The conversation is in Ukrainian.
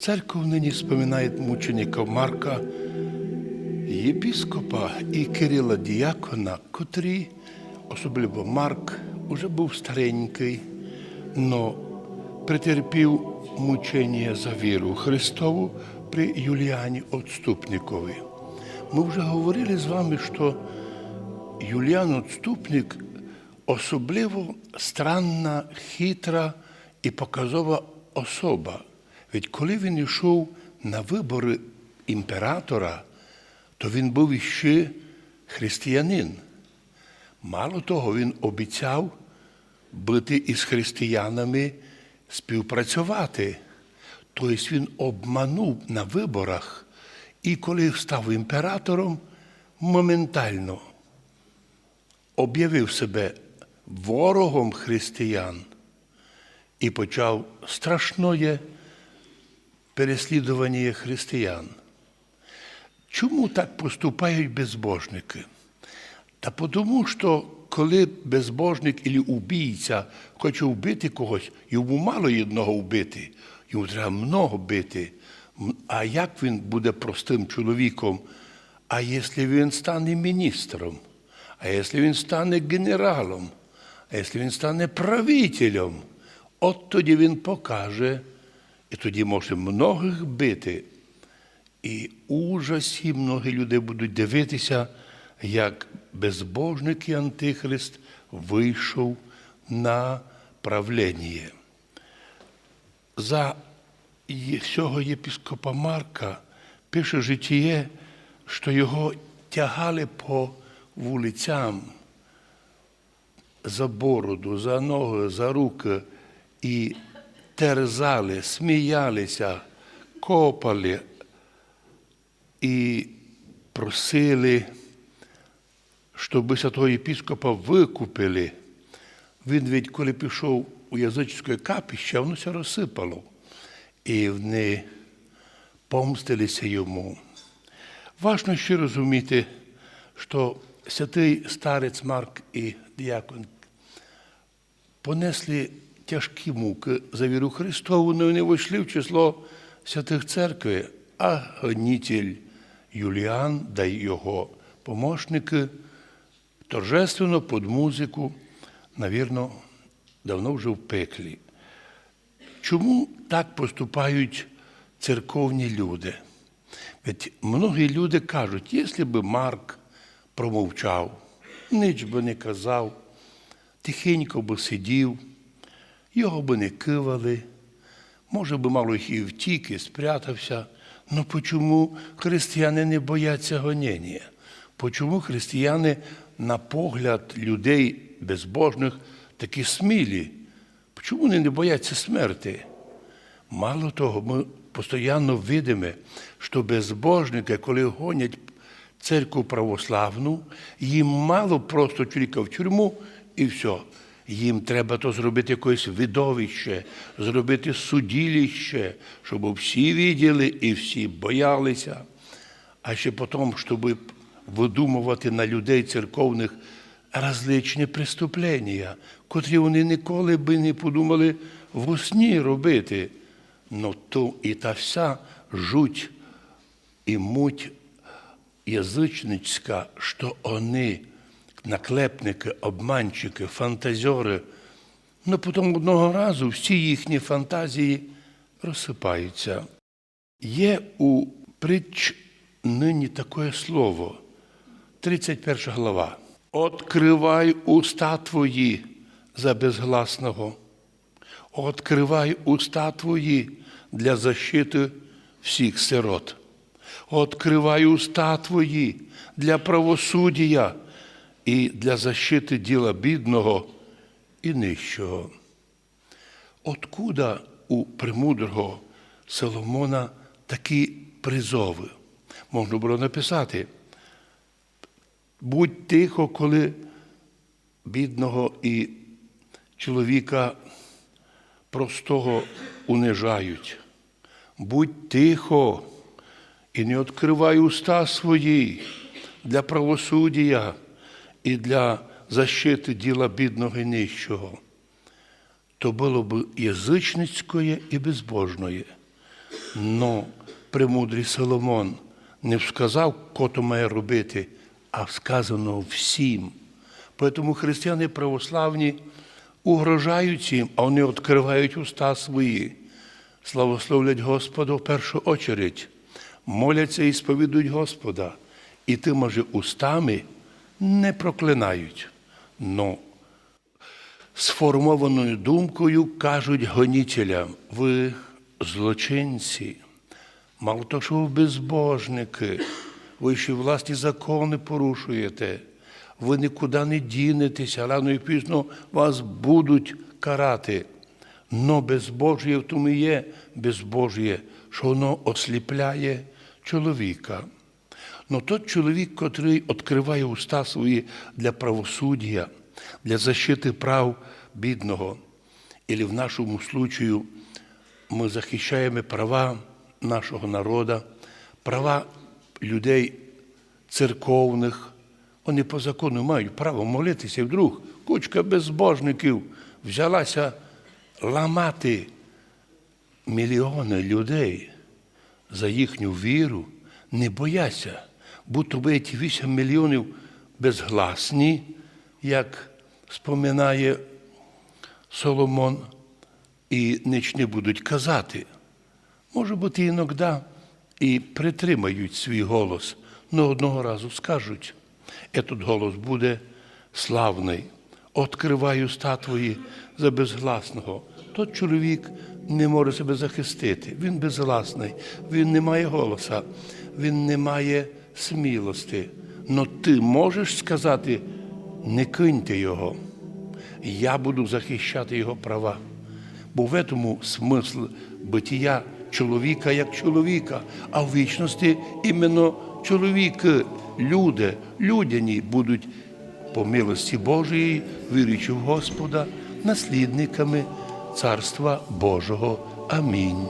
Церковь нині споминає мученика Марка, єпіскопа і Кирила Діякона, котрі, особливо Марк, уже був старенький, но претерпів мучення за віру Христову при Юліані Отступникові. Ми вже говорили з вами, що Юліан Отступник особливо странна, хитра і показова особа. Ведь коли він йшов на вибори імператора, то він був іще християнин. Мало того, він обіцяв бути із християнами співпрацювати. Тобто він обманув на виборах і коли став імператором, моментально об'явив себе ворогом християн і почав страшне переслідування християн. Чому так поступають безбожники? Та тому, що коли безбожник або убійця хоче вбити когось, йому мало одного вбити, йому треба много бити. А як він буде простим чоловіком? А якщо він стане міністром? А якщо він стане генералом? А якщо він стане правителем? От тоді він покаже, і тоді може многих бити. І ужасі многі люди будуть дивитися, як безбожник і антихрист вийшов на правлення. За цього єпіскопа Марка пише житіє, що його тягали по вулицям за бороду, за ноги, за руки і терзали, сміялися, копали і просили, щоб святого єпіскопа викупили. Він ведь, коли пішов у язичське капище, воно все розсипало. І вони помстилися йому. Важно ще розуміти, що святий старець Марк і діякон понесли тяжкі муки за віру Христову, вони вийшли в число святих церкви, а гонітель Юліан й його помощники торжественно під музику, навірно, давно вже в пеклі. Чому так поступають церковні люди? Ведь многі люди кажуть, якщо б Марк промовчав, ніч би не казав, тихенько би сидів, його би не кивали, може би мало і втік, і спрятався. Ну почому християни не бояться гонення? Почому християни, на погляд людей безбожних, такі смілі? Чому вони не бояться смерти? Мало того, ми постійно видимо, що безбожники, коли гонять церкву православну, їм мало просто чоловіка в тюрму і все. Їм треба то зробити якесь видовище, зробити судилище, щоб всі виділи і всі боялися. А ще потім, щоб видумувати на людей церковних различні преступлення, котрі вони ніколи би не подумали в сні робити. Ну то і та вся жуть і муть язичницька, що вони, наклепники, обманщики, фантазьори, ну потім одного разу всі їхні фантазії розсипаються. Є у притч нині таке слово, 31 глава. Откривай уста твої за безгласного. Откривай уста твої для защити всіх сирот. Откривай уста твої для правосуддя і для защити діла бідного і нижчого. Откуда у премудрого Соломона такі призови? Можна було написати. Будь тихо, коли бідного і чоловіка простого унижають. Будь тихо і не відкривай уста свої для правосуддя і для защити діла бідного і нижчого. То було б язичницькое і безбожне. Но премудрий Соломон не сказав, кото має робити, а сказано всім. Тому християни православні угрожають цим, а вони відкривають уста свої, славословлять Господа в першу очередь, моляться і сповідують Господа, і тими же устами не проклинають. Но сформованою думкою кажуть гонітелям, ви злочинці, мало того, що ви безбожники, ви ще власні закони порушуєте, ви нікуди не дінетеся, рано і пізно вас будуть карати. Но безбожє в тому є безбожє, що воно осліпляє чоловіка. Но тот чоловік, котрий відкриває уста свої для правосуддя, для защити прав бідного, і в нашому случаю ми захищаємо права нашого народу, права людей церковних. Вони по закону мають право молитися. Вдруг кучка безбожників взялася ламати мільйони людей за їхню віру, не бояться, будто би ті 8 мільйонів безгласні, як споминає Соломон, і ніч не будуть казати. Може бути, іноді і притримають свій голос, але одного разу скажуть, «Етот голос буде славний. Откриваю уста твої за безгласного. Тот чоловік не може себе захистити. Він безгласний, він не має голоса, він не має смілості. Но ти можеш сказати, не киньте його. Я буду захищати його права. Бо в цьому смисл битія чоловіка як чоловіка, а в вічності іменно чоловіки, люди, людяні будуть по милості Божої, віруючи в Господа, наслідниками Царства Божого. Амінь.